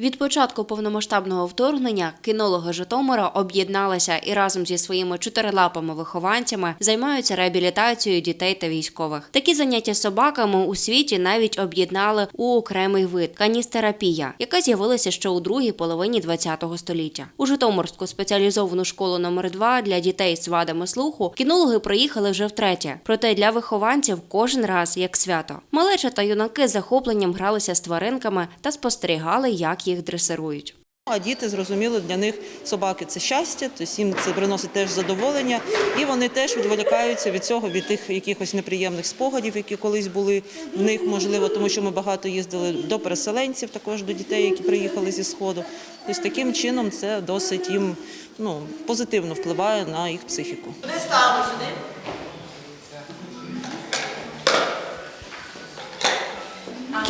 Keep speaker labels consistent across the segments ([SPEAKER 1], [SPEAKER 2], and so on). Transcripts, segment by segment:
[SPEAKER 1] Від початку повномасштабного вторгнення кінологи Житомира об'єдналися і разом зі своїми чотирилапими вихованцями займаються реабілітацією дітей та військових. Такі заняття собаками у світі навіть об'єднали у окремий вид каністерапія, яка з'явилася ще у другій половині ХХ століття. У Житомирську спеціалізовану школу номер 2 для дітей з вадами слуху кінологи приїхали вже втретє. Проте для вихованців кожен раз як свято. Малеча та юнаки з захопленням гралися з тваринками та спостерігали, як їх дресирують.
[SPEAKER 2] А діти зрозуміли, для них собаки це щастя, тобто їм це приносить теж задоволення, і вони теж відволікаються від цього, від тих якихось неприємних спогадів, які колись були в них, можливо, тому що ми багато їздили до переселенців, також до дітей, які приїхали зі сходу. Тобто таким чином це досить їм ну, позитивно впливає на їх психіку.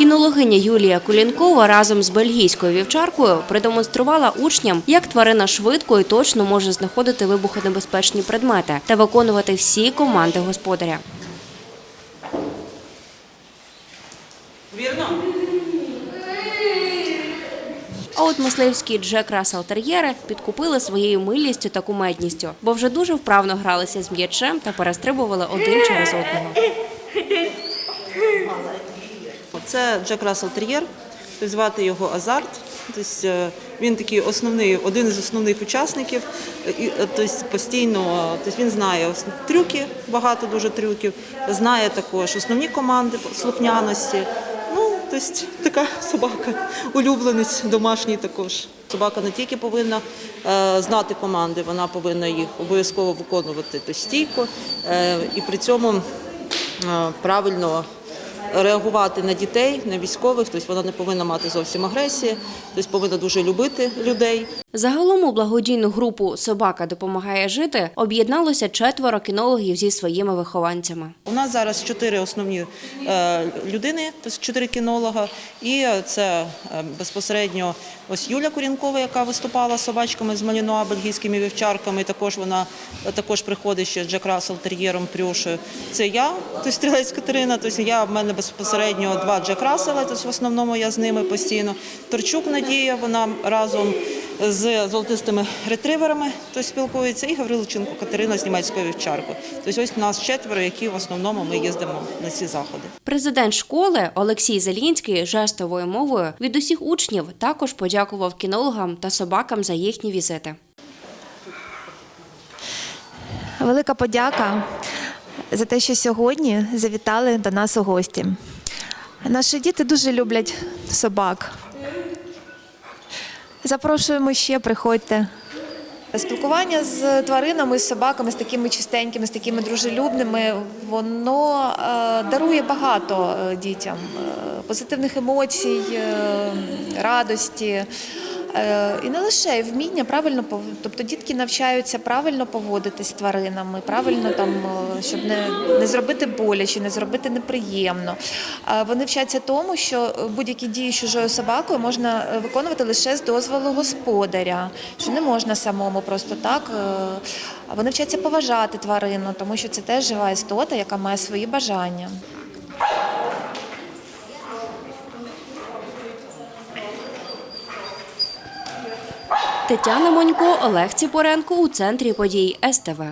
[SPEAKER 1] Кінологиня Юлія Кулінкова разом з бельгійською вівчаркою продемонструвала учням, як тварина швидко і точно може знаходити вибухонебезпечні предмети та виконувати всі команди господаря.
[SPEAKER 2] Вірно?
[SPEAKER 1] А от мисливські Джек Рассел тер'єри підкупили своєю милістю та кумедністю, бо вже дуже вправно гралися з м'ячем та перестрибували один через одного.
[SPEAKER 2] Це Джек Рассел Тер'єр, звати його Азарт. Тобто е, він такий основний, один із основних учасників. Тобто постійно тобто він знає трюки, багато дуже трюків, знає також основні команди слухняності. Ну, тобто така собака, улюбленець домашній також. Собака не тільки повинна е, знати команди, вона повинна їх обов'язково виконувати стійко і при цьому правильно реагувати на дітей, на військових, тобто вона не повинна мати зовсім агресії, тобто повинна дуже любити людей.
[SPEAKER 1] Загалом у благодійну групу Собака допомагає жити об'єдналося четверо кінологів зі своїми вихованцями.
[SPEAKER 2] У нас зараз чотири основні е, людини, тобто чотири кінолога, і це е, безпосередньо ось Юля Курінкова, яка виступала з собачками з Малінуа, бельгійськими вівчарками. Також вона е, також приходить ще з Джек Рассел тер'єром Прюшею. Це я, тобто Стрілець Катерина. Тобто я в мене безпосередньо два Джек Рассела, в основному я з ними постійно. Торчук Надія, вона разом з золотистими ретриверами тобто, спілкується, і Гаврилченко Катерина з німецькою вівчаркою. Тобто ось нас четверо, які в основному ми їздимо на ці заходи.
[SPEAKER 1] Президент школи Олексій Зелінський жестовою мовою від усіх учнів також подякував кінологам та собакам за їхні візити.
[SPEAKER 3] Велика подяка за те, що сьогодні завітали до нас у гості. Наші діти дуже люблять собак. Запрошуємо ще, приходьте. Спілкування з тваринами, з собаками, з такими чистенькими, з такими дружелюбними, воно е, дарує багато е, дітям е, позитивних емоцій, радості. Е, І не лише вміння правильно тобто дітки навчаються правильно поводитись з тваринами, правильно там, е, щоб не, не зробити боляче, не зробити неприємно. Е, Вони вчаться тому, що будь-які дії з чужою собакою можна виконувати лише з дозволу господаря, що не можна самому просто так. вони вчаться поважати тварину, тому що це теж жива істота, яка має свої бажання.
[SPEAKER 1] Тетяна Монько, Олег Ціпоренко у центрі подій СТВ.